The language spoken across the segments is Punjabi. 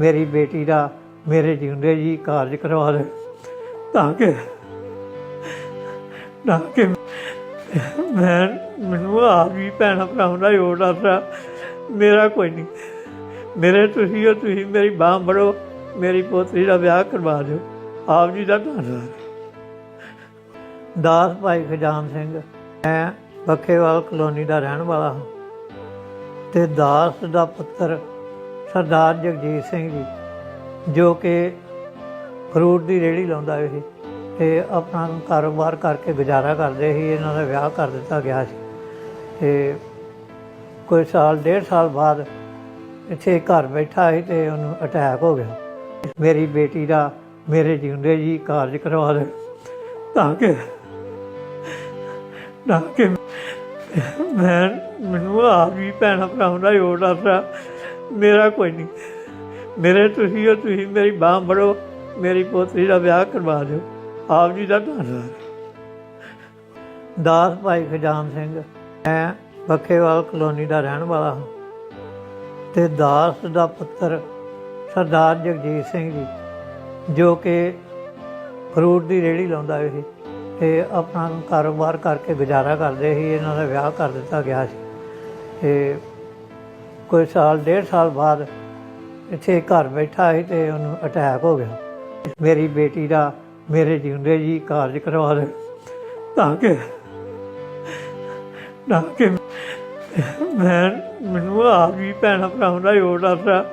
ਮੇਰੀ ਬੇਟੀ ਦਾ ਮੇਰੇ ਜਿਉਂਦੇ ਜੀ ਕਾਰਜ ਕਰਵਾ ਦੇ ਤਾਂ ਕਿ ਤਾਂ ਕਿ ਮੈਂ ਮੈਨੂੰ ਆਪ ਵੀ ਭੈਣਾਂ ਭਰਾਵਾਂ ਦਾ ਜੋੜ ਆਸਰਾ ਮੇਰਾ ਕੋਈ ਨਹੀਂ। ਮੇਰੇ ਤੁਸੀਂ ਹੋ, ਤੁਸੀਂ ਮੇਰੀ ਬਾਹ ਬੜੋ ਮੇਰੀ ਪੋਤਰੀ ਦਾ ਵਿਆਹ ਕਰਵਾ ਦਿਓ। ਆਪ ਜੀ ਦਾ ਧੰਨਵਾਦ। ਦਾਸ ਭਾਈ ਖਜਾਨ ਸਿੰਘ, ਮੈਂ ਬੱਖੇਵਾਲ ਕਲੋਨੀ ਦਾ ਰਹਿਣ ਵਾਲਾ ਹਾਂ। ਤੇ ਦਾਸ ਦਾ ਪੁੱਤਰ ਸਰਦਾਰ ਜਗਜੀਤ ਸਿੰਘ ਜੀ, ਜੋ ਕਿ ਫਰੂਟ ਦੀ ਰੇਹੜੀ ਲਾਉਂਦਾ ਸੀ ਤੇ ਆਪਣਾ ਕਾਰੋਬਾਰ ਕਰਕੇ ਗੁਜ਼ਾਰਾ ਕਰਦੇ ਸੀ, ਇਹਨਾਂ ਦਾ ਵਿਆਹ ਕਰ ਦਿੱਤਾ ਗਿਆ ਸੀ। ਤੇ ਕੋਈ ਸਾਲ, ਡੇਢ ਸਾਲ ਬਾਅਦ ਇੱਥੇ ਘਰ ਬੈਠਾ ਸੀ ਤੇ ਉਹਨੂੰ ਅਟੈਕ ਹੋ ਗਿਆ। ਮੇਰੀ ਬੇਟੀ ਦਾ ਮੇਰੇ ਜਿਉਂਦੇ ਜੀ ਕਾਰਜ ਕਰਵਾ ਦੇ, ਤਾਂ ਕਿ ਤਾਂ ਕਿ ਮੈਂ, ਮੈਨੂੰ ਆਪ ਵੀ ਭੈਣਾਂ ਭਰਾਵਾਂ ਦਾ ਜੋੜ ਆਸਰਾ ਮੇਰਾ ਕੋਈ ਨਹੀਂ। ਮੇਰੇ ਤੁਸੀਂ ਹੋ, ਤੁਸੀਂ ਮੇਰੀ ਬਾਹ ਫੜੋ, ਮੇਰੀ ਪੋਤਰੀ ਦਾ ਵਿਆਹ ਕਰਵਾ ਦਿਓ। ਆਪ ਜੀ ਦਾ ਧੰਨਵਾਦ ਦਾਸ ਭਾਈ ਖਜਾਨ ਸਿੰਘ, ਮੈਂ ਬੱਖੇਵਾਲ ਕਲੋਨੀ ਦਾ ਰਹਿਣ ਵਾਲਾ ਹਾਂ। ਤੇ ਦਾਸ ਦਾ ਪੁੱਤਰ ਸਰਦਾਰ ਜਗਜੀਤ ਸਿੰਘ ਜੀ, ਜੋ ਕਿ ਫਰੂਟ ਦੀ ਰੇਹੜੀ ਲਾਉਂਦਾ ਸੀ ਤੇ ਆਪਣਾ ਕਾਰੋਬਾਰ ਕਰਕੇ ਗੁਜ਼ਾਰਾ ਕਰਦੇ ਸੀ, ਇਹਨਾਂ ਦਾ ਵਿਆਹ ਕਰ ਦਿੱਤਾ ਗਿਆ ਸੀ। ਤੇ ਕੋਈ ਸਾਲ, ਡੇਢ ਸਾਲ ਬਾਅਦ ਇੱਥੇ ਘਰ ਬੈਠਾ ਸੀ ਤੇ ਉਹਨੂੰ ਅਟੈਕ ਹੋ ਗਿਆ। ਮੇਰੀ ਬੇਟੀ ਦਾ ਮੇਰੇ ਜਿਉਂਦੇ ਜੀ ਕਾਰਜ ਕਰਵਾ ਦੇ। ਤਾਂ ਕਿ ਤਾਂ ਕਿ ਮੈਂ, ਮੈਨੂੰ ਆਪ ਵੀ ਭੈਣਾਂ ਭਰਾਵਾਂ ਦਾ ਜੋੜ ਆਸਰਾ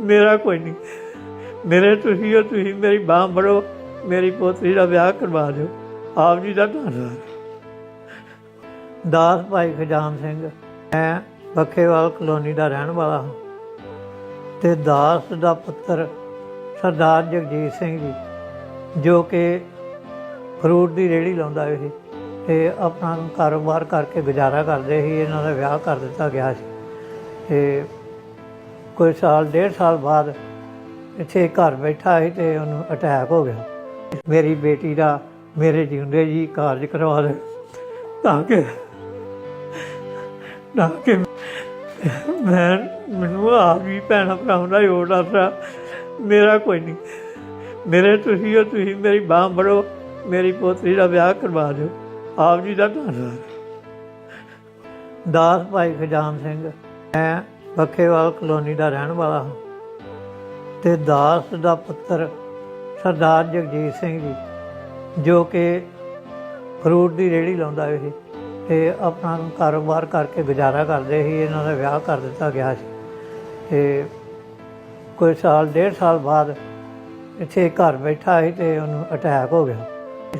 ਮੇਰਾ ਕੋਈ ਨਹੀਂ। ਮੇਰੇ ਤੁਸੀਂ ਹੋ, ਤੁਸੀਂ ਮੇਰੀ ਬਾਹ ਫੜੋ, ਮੇਰੀ ਪੋਤਰੀ ਦਾ ਵਿਆਹ ਕਰਵਾ ਦਿਓ। ਆਪ ਜੀ ਦਾ ਧੰਨਵਾਦ। ਦਾਸ ਭਾਈ ਖਜਾਨ ਸਿੰਘ, ਮੈਂ ਬੱਖੇਵਾਲ ਕਲੋਨੀ ਦਾ ਰਹਿਣ ਵਾਲਾ ਹਾਂ ਤੇ ਦਾਸ ਦਾ ਪੁੱਤਰ ਸਰਦਾਰ ਜਗਜੀਤ ਸਿੰਘ ਜੀ, ਜੋ ਕਿ ਫਰੂਟ ਦੀ ਰੇਹੜੀ ਲਾਉਂਦਾ ਸੀ ਤੇ ਆਪਣਾ ਕਾਰੋਬਾਰ ਕਰਕੇ ਗੁਜ਼ਾਰਾ ਕਰਦੇ ਸੀ, ਇਹਨਾਂ ਦਾ ਵਿਆਹ ਕਰ ਦਿੱਤਾ ਗਿਆ ਸੀ। ਤੇ ਕੋਈ ਸਾਲ, ਡੇਢ ਸਾਲ ਬਾਅਦ ਇੱਥੇ ਘਰ ਬੈਠਾ ਸੀ ਤੇ ਉਹਨੂੰ ਅਟੈਕ ਹੋ ਗਿਆ। ਮੇਰੀ ਬੇਟੀ ਦਾ ਮੇਰੇ ਜਿਉਂਦੇ ਜੀ ਕਾਰਜ ਕਰਵਾ ਦੇ ਤਾਂ ਕਿ ਤਾਂ ਕਿ ਮੈਂ ਮੈਨੂੰ ਆਪ ਵੀ ਭੈਣਾਂ ਭਰਾਵਾਂ ਦਾ ਜੋੜ ਆਸਰਾ ਮੇਰਾ ਕੋਈ ਨਹੀਂ। ਮੇਰੇ ਤੁਸੀਂ ਹੋ, ਤੁਸੀਂ ਮੇਰੀ ਬਾਹ ਫੜੋ, ਮੇਰੀ ਪੋਤਰੀ ਦਾ ਵਿਆਹ ਕਰਵਾ ਦਿਓ। ਆਪ ਜੀ ਦਾ ਧੰਨਵਾਦ ਦਾਸ ਭਾਈ ਖਜਾਨ ਸਿੰਘ, ਮੈਂ ਬੱਖੇਵਾਲ ਕਲੋਨੀ ਦਾ ਰਹਿਣ ਵਾਲਾ ਹਾਂ। ਤੇ ਦਾਸ ਦਾ ਪੁੱਤਰ ਸਰਦਾਰ ਜਗਜੀਤ ਸਿੰਘ ਜੀ, ਜੋ ਕਿ ਫਰੂਟ ਦੀ ਰੇਹੜੀ ਲਾਉਂਦਾ ਸੀ ਤੇ ਆਪਣਾ ਕਾਰੋਬਾਰ ਕਰਕੇ ਗੁਜ਼ਾਰਾ ਕਰਦੇ ਸੀ, ਇਹਨਾਂ ਦਾ ਵਿਆਹ ਕਰ ਦਿੱਤਾ ਗਿਆ ਸੀ। ਤੇ ਕੋਈ ਸਾਲ, ਡੇਢ ਸਾਲ ਬਾਅਦ ਇੱਥੇ ਘਰ ਬੈਠਾ ਸੀ ਤੇ ਉਹਨੂੰ ਅਟੈਕ ਹੋ ਗਿਆ।